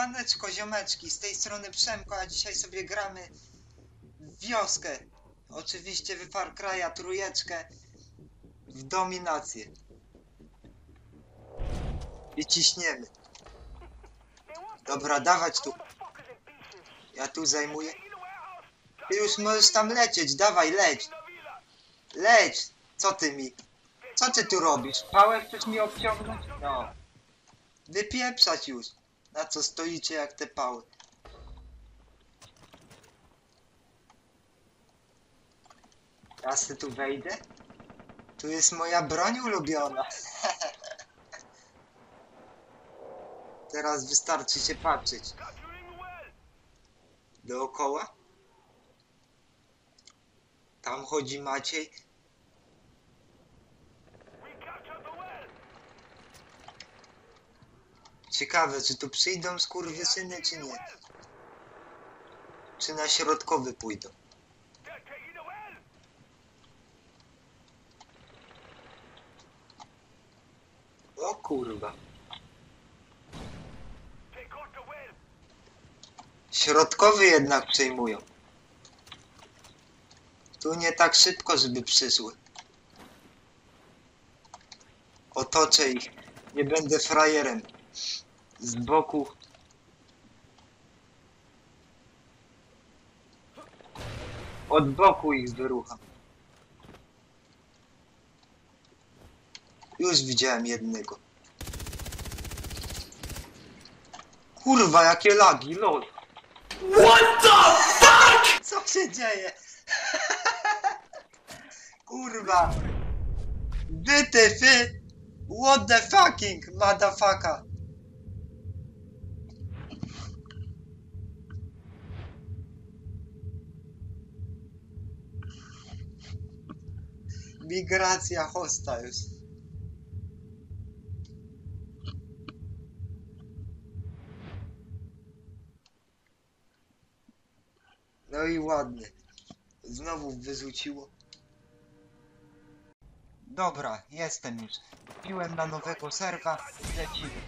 Siemaneczko, ziomeczki, z tej strony Przemko, a dzisiaj sobie gramy w wioskę. Oczywiście w Far Cry'a trójeczkę w dominację. I ciśniemy. Dobra, dawać tu. Ja tu zajmuję. Ty już możesz tam lecieć, dawaj, leć. Leć! Co ty mi? Co ty tu robisz? Pałę chcesz mi obciągnąć? No. Wypieprzać już. Na co stoicie jak te pały? Ja se tu wejdę? Tu jest moja broń ulubiona. Teraz wystarczy się patrzeć. Dookoła? Tam chodzi Maciej. Ciekawe, czy tu przyjdą skurwysyny, czy nie. Czy na środkowy pójdą. O kurwa. Środkowy jednak przejmują. Tu nie tak szybko, żeby przyszły. Otoczę ich. Nie będę frajerem. Z boku. Od boku ich wyrucham. Już widziałem jednego. Kurwa, jakie lagi, lol. What the fuck? Co się dzieje? Kurwa. Wytyfy. What the fucking motherfucker. Migracja hosta już. No i ładnie. Znowu wyrzuciło. Dobra, jestem już. Piłem na nowego serwa. Lecimy.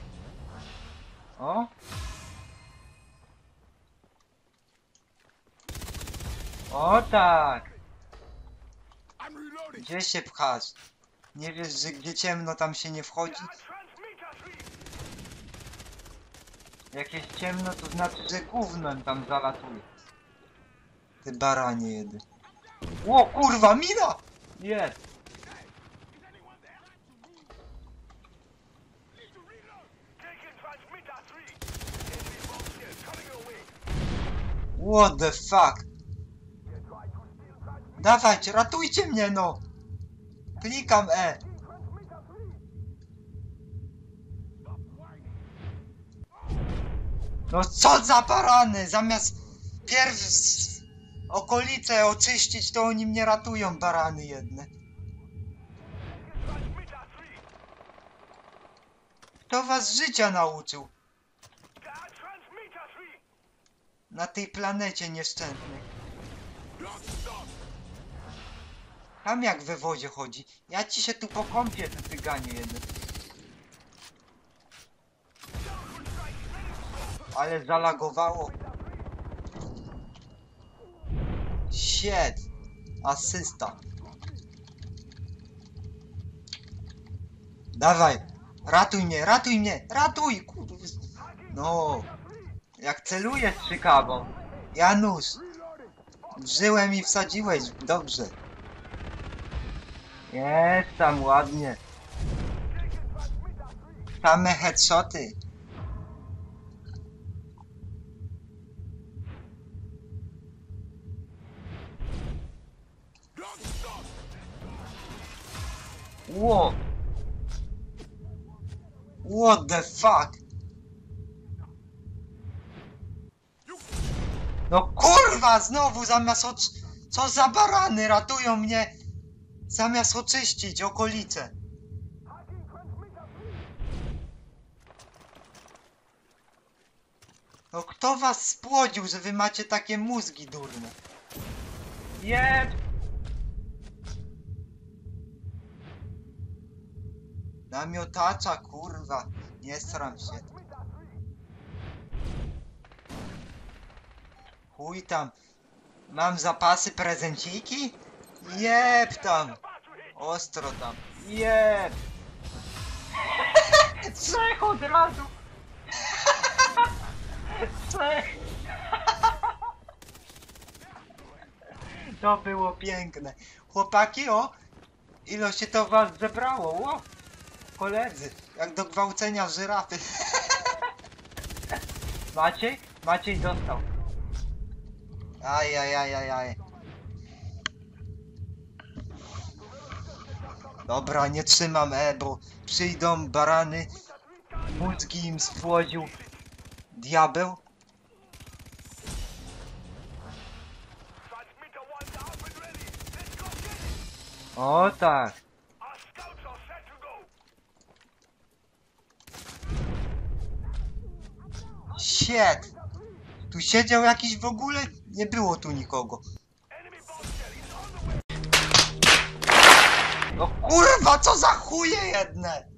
O? O tak! Gdzie się pchasz? Nie wiesz, że gdzie ciemno tam się nie wchodzi? Jak jest ciemno, to znaczy, że gównem tam zalatuje. Ty baranie jedy. Ło kurwa, mina! Jest. What the fuck? Dawajcie, ratujcie mnie no! Klikam E. No co za barany! Zamiast pierw okolice oczyścić, to oni mnie ratują, barany jedne. Kto was życia nauczył? Na tej planecie nieszczęsnej. Tam jak we wodzie chodzi. Ja ci się tu pokąpię, ty cyganie jeden. Ale zalagowało. Shit. Asysta. Dawaj. Ratuj mnie, ratuj mnie, ratuj! Kurwa. No. Jak celuję strzykawą. Janusz. Żyłem i wsadziłeś. Dobrze. Jest tam ładnie. Same headshoty. Ło! What the fuck? No kurwa, znowu zamiast ocz... Co za barany ratują mnie zamiast oczyścić okolice. No kto was spłodził, że wy macie takie mózgi durne? Jeb! Namiotacza, kurwa. Nie sram się. Chuj tam. Mam zapasy prezenciki? Jeb tam. Ostro tam. Jeb. Trzech od razu. Trzech. To było piękne. Chłopaki, o! Ilo się to was zebrało, ło! Koledzy, jak do gwałcenia żyrafy. Maciej? Maciej dostał. Aj, aj, aj, aj, aj. Dobra, nie trzymam E, bo przyjdą barany, mózgi im spłodził diabeł. O tak. Shit! Tu siedział jakiś w ogóle? Nie było tu nikogo. No kurwa, co za chuje jedne!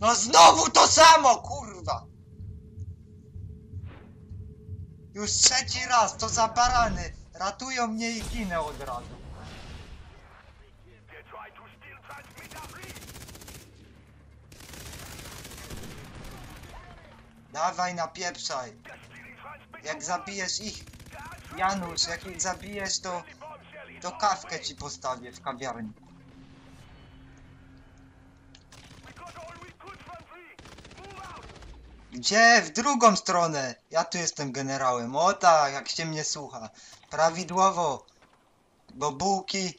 No znowu to samo, kurwa! Już trzeci raz, to za barany. Ratują mnie i ginę od razu. Dawaj, napieprzaj. Jak zabijesz ich, Janusz, jak ich zabijesz, to, to kawkę ci postawię w kawiarni. Gdzie? W drugą stronę! Ja tu jestem generałem. O tak, jak się mnie słucha. Prawidłowo. Bo bułki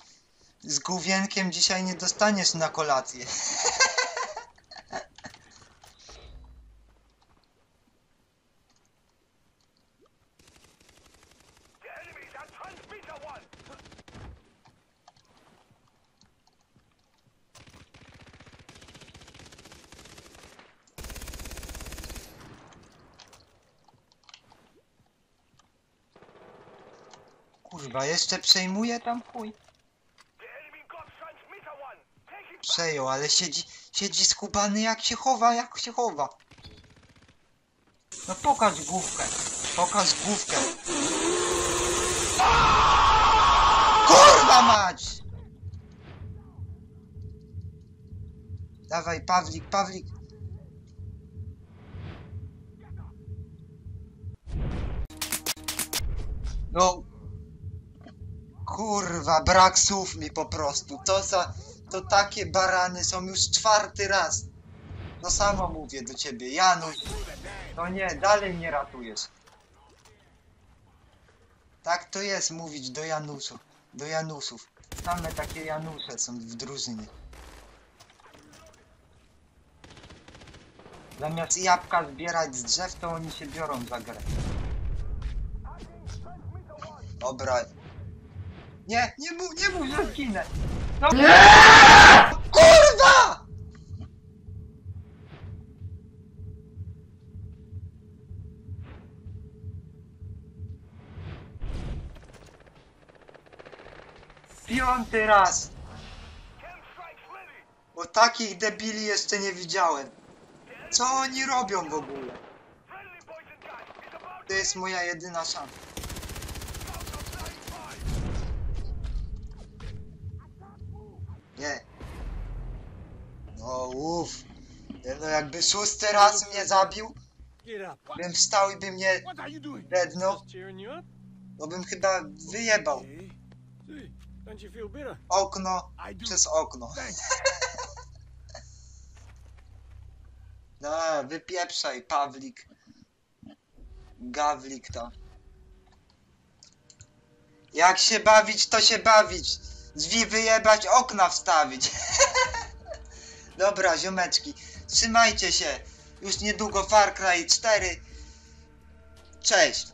z główienkiem dzisiaj nie dostaniesz na kolację. Kurwa, jeszcze przejmuje tam chuj. Przejął, ale siedzi, siedzi skubany jak się chowa, jak się chowa. No pokaż główkę. Pokaż główkę. Kurwa mać! Dawaj, Pawlik, Pawlik. No. Kurwa, brak słów mi po prostu. To za... To takie barany są już czwarty raz. To samo mówię do ciebie, Janusz. No nie, dalej nie ratujesz. Tak to jest mówić do Januszu. Do Januszów. Same takie Janusze są w drużynie. Zamiast jabłka zbierać z drzew, to oni się biorą za grę. Dobra. Nie, nie mów, nie mów, że zginę. No. Kurwa! Piąty raz. Bo takich debili jeszcze nie widziałem. Co oni robią w ogóle? To jest moja jedyna szansa. scouts are flying by. Nie. No uff. No jakby szósty raz mnie zabił, bym wstał i by mnie up. no bym chyba wyjebał okno przez okno. No, wypieprzaj, Pawlik. Gawlik to. Jak się bawić, to się bawić. Drzwi wyjebać, okna wstawić. Dobra, ziomeczki, trzymajcie się. Już niedługo Far Cry 4. Cześć.